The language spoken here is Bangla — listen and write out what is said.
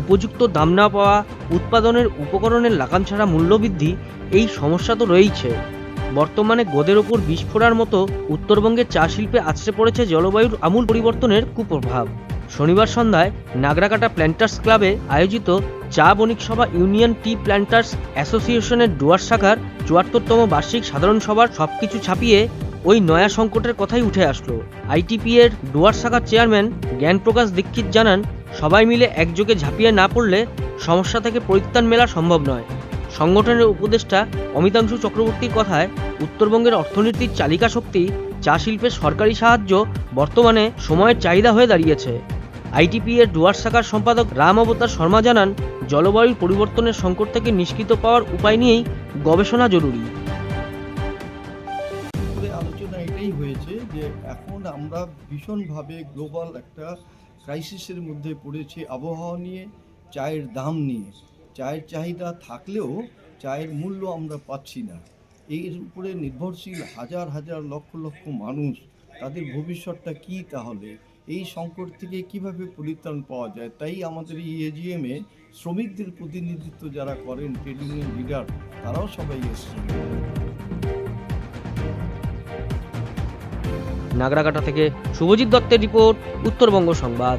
উপযুক্ত দাম না পাওয়া উৎপাদনের উপকরণের লাগাম ছাড়া মূল্যবৃদ্ধি, এই সমস্যা তো রয়েইছে। বর্তমানে গোদের ওপর বিষ ফোড়ার মতো উত্তরবঙ্গের চা শিল্পে আছড়ে পড়েছে জলবায়ুর আমূল পরিবর্তনের কুপ্রভাব। শনিবার সন্ধ্যায় নাগরাকাটা প্ল্যান্টার্স ক্লাবে আয়োজিত চা বণিক সভা ইউনিয়ন টি প্ল্যান্টার্স অ্যাসোসিয়েশনের ডুয়ার শাখার চুয়াত্তরতম বার্ষিক সাধারণ সভার সবকিছু ছাপিয়ে ওই নয়া সংকটের কথাই উঠে আসলো। আইটিপি এর ডুয়ার শাখার চেয়ারম্যান জ্ঞানপ্রকাশ দীক্ষিত জানান সবাই মিলে একযোগে ঝাঁপিয়ে না পড়লে সমস্যা থেকে পরিত্রাণ মেলা সম্ভব নয়। সংগঠনের উপদেষ্টা অমিতাংশু চক্রবর্তীর কথায় উত্তরবঙ্গের অর্থনীতির চালিকা শক্তি, চা শিল্পের সরকারি সাহায্য বর্তমানে সময়ের চাহিদা হয়ে দাঁড়িয়েছে। আইটিপি এর ডুয়ার শাখার সম্পাদক রাম অবতার শর্মা জানান, জলবায়ুর পরিবর্তনের সংকট থেকে নিষ্কৃত পাওয়ার উপায় নিয়েই গবেষণা জরুরি। আলোচনা এটাই হয়েছে যে এখন আমরা ভীষণভাবে গ্লোবাল একটা ক্রাইসিসের মধ্যে পড়েছি আবহাওয়া নিয়ে, চায়ের দাম নিয়ে। চায়ের চাহিদা থাকলেও চায়ের মূল্য আমরা পাচ্ছি না। এর উপরে নির্ভরশীল হাজার হাজার লক্ষ লক্ষ মানুষ, তাদের ভবিষ্যৎটা কী তাহলে? এই সংকট থেকে কীভাবে পরিত্রাণ পাওয়া যায়? তাই আমাদের এই এজিএমে শ্রমিকদের প্রতিনিধিত্ব যারা করেন ট্রেড ইউনিয়ন লিডার তারাও সবাই এসেছেন। নাগরাকাটা থেকে শুভজিৎ দত্তের রিপোর্ট উত্তরবঙ্গ সংবাদ।